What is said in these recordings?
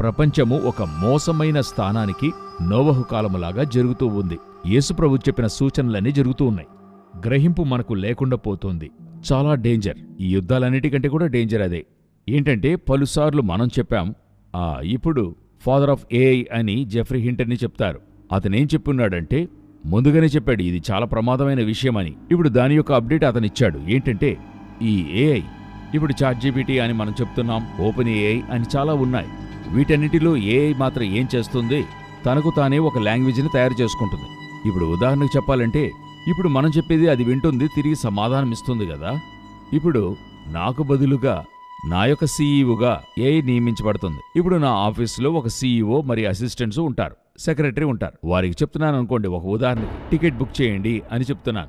ప్రపంచము ఒక మోసమైన స్థానానికి నోవహు కాలములాగా జరుగుతూ ఉంది. యేసుప్రభు చెప్పిన సూచనలన్నీ జరుగుతూ ఉన్నాయి. గ్రహింపు మనకు లేకుండా పోతుంది. చాలా డేంజర్. ఈ యుద్ధాలన్నిటికంటే కూడా డేంజర్ అదే. ఏంటంటే పలుసార్లు మనం చెప్పాం ఆ ఇప్పుడు ఫాదర్ ఆఫ్ ఏఐ అని జెఫ్రీ హింటర్ని చెప్తారు. అతనేం చెప్పున్నాడంటే ముందుగానే చెప్పాడు ఇది చాలా ప్రమాదమైన విషయమని ఇప్పుడు దాని యొక్క అప్డేట్ అతనిచ్చాడు ఏంటంటే ఈ ఏఐ ఇప్పుడు చాట్ జీబీటీ అని మనం చెప్తున్నాం ఓపెన్ ఏఐ అని చాలా ఉన్నాయి. వీటన్నిటిలో ఏఐ మాత్రం ఏం చేస్తుంది? తనకు తానే ఒక లాంగ్వేజ్ని తయారు చేసుకుంటుంది. ఇప్పుడు ఉదాహరణకు చెప్పాలంటే ఇప్పుడు మనం చెప్పేది అది వింటుంది తిరిగి సమాధానం ఇస్తుంది కదా? ఇప్పుడు నాకు బదులుగా నా యొక్క సీఈఓగా ఏఐ నియమించబడుతుంది. ఇప్పుడు నా ఆఫీసులో ఒక సీఈఓ మరియు అసిస్టెంట్స్ ఉంటారు సెక్రటరీ ఉంటారు. వారికి చెప్తున్నాను అనుకోండి ఒక ఉదాహరణకి టికెట్ బుక్ చేయండి అని చెప్తున్నాను.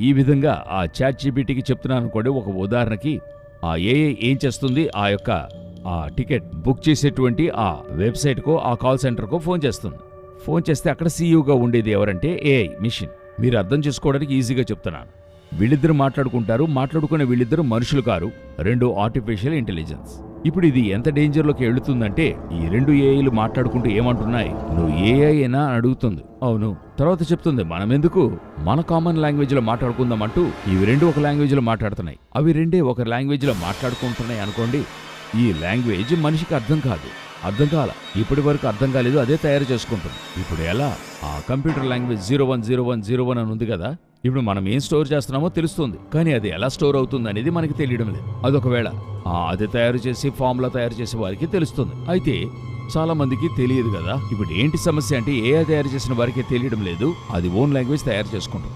ఈ విధంగా ఆ చాట్ జీబీటీకి చెప్తున్నాను అనుకోండి ఒక ఉదాహరణకి ఆ ఏఐ ఏం చేస్తుంది? ఆ యొక్క ఆ టికెట్ బుక్ చేసేటువంటి ఆ వెబ్సైట్కో ఆ కాల్ సెంటర్కో ఫోన్ చేస్తుంది. ఫోన్ చేస్తే అక్కడ సీఈఓగా ఉండేది ఎవరంటే ఏఐ మిషన్. మీరు అర్థం చేసుకోవడానికి ఈజీగా చెప్తున్నాను. వీళ్ళిద్దరు మాట్లాడుకుంటారు. మాట్లాడుకునే వీళ్ళిద్దరు మనుషులు కారు. రెండు ఆర్టిఫిషియల్ ఇంటెలిజెన్స్. ఇప్పుడు ఇది ఎంత డేంజర్లోకి వెళుతుందంటే ఈ రెండు ఏఐలు మాట్లాడుకుంటూ ఏమంటున్నాయి? నువ్వు ఏఐ అయినా అని అడుగుతుంది. అవును. తర్వాత చెప్తుంది మనం ఎందుకు మన కామన్ లాంగ్వేజ్లో మాట్లాడుకుందాం అంటూ ఇవి రెండు ఒక లాంగ్వేజ్లో మాట్లాడుతున్నాయి. అవి రెండే ఒక లాంగ్వేజ్లో మాట్లాడుకుంటున్నాయి అనుకోండి ఈ లాంగ్వేజ్ మనిషికి అర్థం కాదు. అర్థం కాల. ఇప్పటి వరకు అర్థం కాలేదు అదే తయారు చేసుకుంటుంది. ఇప్పుడు ఎలా? ఆ computer language zero one zero one zero one అని ఉంది కదా? ఇప్పుడు మనం ఏం స్టోర్ చేస్తున్నామో తెలుస్తుంది. కానీ అది ఎలా స్టోర్ అవుతుంది అనేది మనకి తెలియడం లేదు. అదొకవేళ. ఆ అది తయారు చేసి ఫామ్లా తయారు చేసే వారికి తెలుస్తుంది. అయితే చాలా మందికి తెలియదు కదా? ఇప్పుడు ఏంటి సమస్య అంటే ఏ తయారు చేసిన వారికి తెలియడం లేదు. అది ఓన్ లాంగ్వేజ్ తయారు చేసుకుంటుంది.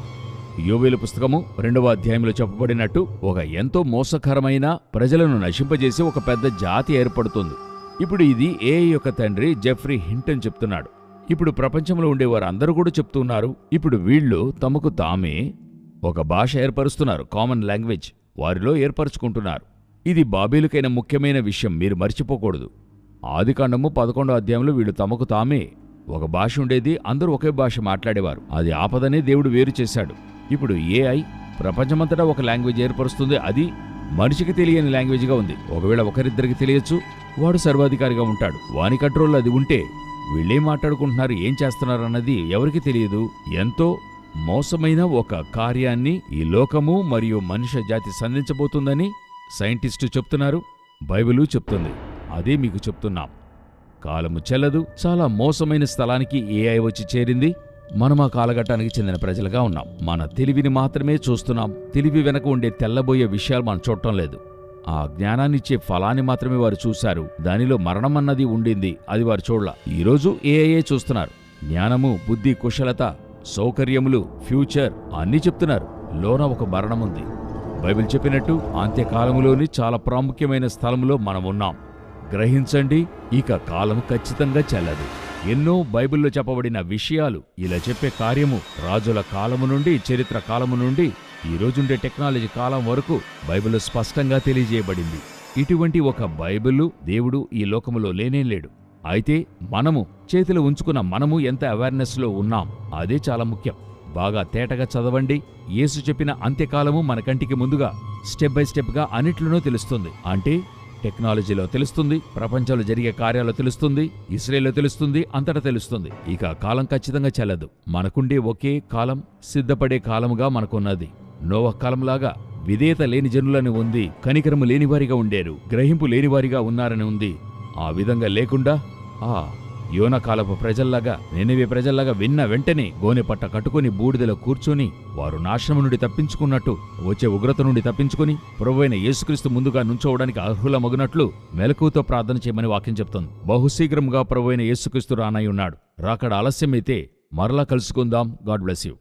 యోవేలు పుస్తకము రెండవ అధ్యాయంలో చెప్పబడినట్టు ఒక ఎంతో మోసకరమైన ప్రజలను నశింపజేసి ఒక పెద్ద జాతి ఏర్పడుతుంది. ఇప్పుడు ఇది ఏ యొక్క తండ్రి జెఫ్రీ హింటన్ చెప్తున్నాడు. ఇప్పుడు ప్రపంచంలో ఉండేవారు అందరూ కూడా చెప్తున్నారు ఇప్పుడు వీళ్ళు తమకు తామే ఒక భాష ఏర్పరుస్తున్నారు. కామన్ లాంగ్వేజ్ వారిలో ఏర్పరచుకుంటున్నారు. ఇది బాబేలుకైన ముఖ్యమైన విషయం. మీరు మర్చిపోకూడదు. ఆదికాండము పదకొండో అధ్యాయంలో వీళ్ళు తమకు తామే ఒక భాష ఉండేది. అందరూ ఒకే భాష మాట్లాడేవారు. అది ఆపదనే దేవుడు వేరు చేశాడు. ఇప్పుడు ఏఐ ప్రపంచమంతటా ఒక లాంగ్వేజ్ ఏర్పరుస్తుంది. అది మనిషికి తెలియని లాంగ్వేజ్గా ఉంది. ఒకవేళ ఒకరిద్దరికి తెలియచ్చు వాడు సర్వాధికారిగా ఉంటాడు. వాని కంట్రోల్లో అది ఉంటే వీళ్ళేం మాట్లాడుకుంటున్నారు ఏం చేస్తున్నారు అన్నది ఎవరికి తెలియదు. ఎంతో మోసమైన ఒక కార్యాన్ని ఈ లోకము మరియు మనుష్య జాతి సంధించబోతుందని సైంటిస్టు చెప్తున్నారు బైబిలు చెప్తుంది. అదే మీకు చెప్తున్నాం. కాలము చెల్లదు చాలా మోసమైన స్థలానికి ఏఐ వచ్చి చేరింది. మనం ఆ కాలఘట్టానికి చెందిన ప్రజలుగా ఉన్నాం. మన తెలివిని మాత్రమే చూస్తున్నాం. తెలివి వెనక ఉండే తెల్లబోయే విషయాలు మనం చూడటం లేదు. ఆ జ్ఞానాన్నిచ్చే ఫలాన్ని మాత్రమే వారు చూశారు. దానిలో మరణం అన్నది ఉండింది. అది వారు చూడల. ఈరోజు ఏఐఏ చూస్తున్నారు. జ్ఞానము బుద్ధి కుశలత సౌకర్యములు ఫ్యూచర్ అన్నీ చెప్తున్నారు. లోన ఒక మరణం ఉంది. బైబిల్ చెప్పినట్టు అంత్యకాలములోని చాలా ప్రాముఖ్యమైన స్థలంలో మనం ఉన్నాం. గ్రహించండి. ఇక కాలం ఖచ్చితంగా చెల్లదు. ఎన్నో బైబిల్లో చెప్పబడిన విషయాలు ఇలా చెప్పే కార్యము రాజుల కాలము నుండి చరిత్ర కాలము నుండి ఈ రోజుండే టెక్నాలజీ కాలం వరకు బైబిల్లో స్పష్టంగా తెలియజేయబడింది. ఇటువంటి ఒక బైబిలు దేవుడు ఈ లోకములో లేనే లేడు. అయితే మనము చేతిలో ఉంచుకున్న మనము ఎంత అవేర్నెస్లో ఉన్నాం అదే చాలా ముఖ్యం. బాగా తేటగా చదవండి. యేసు చెప్పిన అంత్యకాలము మన కంటికి ముందుగా స్టెప్ బై స్టెప్గా అన్నిట్లోనూ తెలుస్తుంది. అంటే టెక్నాలజీలో తెలుస్తుంది ప్రపంచంలో జరిగే కార్యాలు తెలుస్తుంది ఇస్రేల్లో తెలుస్తుంది అంతటా తెలుస్తుంది. ఇక కాలం ఖచ్చితంగా చెల్లదు. మనకుండే ఒకే కాలం సిద్ధపడే కాలముగా మనకున్నది. నోవ కాలంలాగా విధేయత లేని జనులని ఉంది కనికరము లేనివారిగా ఉండేరు గ్రహింపు లేనివారిగా ఉన్నారని ఉంది. ఆ విధంగా లేకుండా ఆ యోనకాలపు ప్రజల్లాగా నెనివి ప్రజల్లాగా విన్న వెంటనే గోనెపట్ట కట్టుకుని బూడిదలో కూర్చొని వారు నాశనము నుండి తప్పించుకున్నట్టు వచ్చే ఉగ్రత నుండి తప్పించుకుని ప్రభువైన యేసుక్రీస్తు ముందుగా నుంచోవడానికి అర్హులమగునట్లు మెలకుతో ప్రార్థన చేయమని వాక్యం చెప్తుంది. బహుశీఘ్రంగా ప్రభువైన యేసుక్రీస్తు రానై ఉన్నాడు. రాకడ ఆలస్యమైతే మరలా కలుసుకుందాం. God bless you.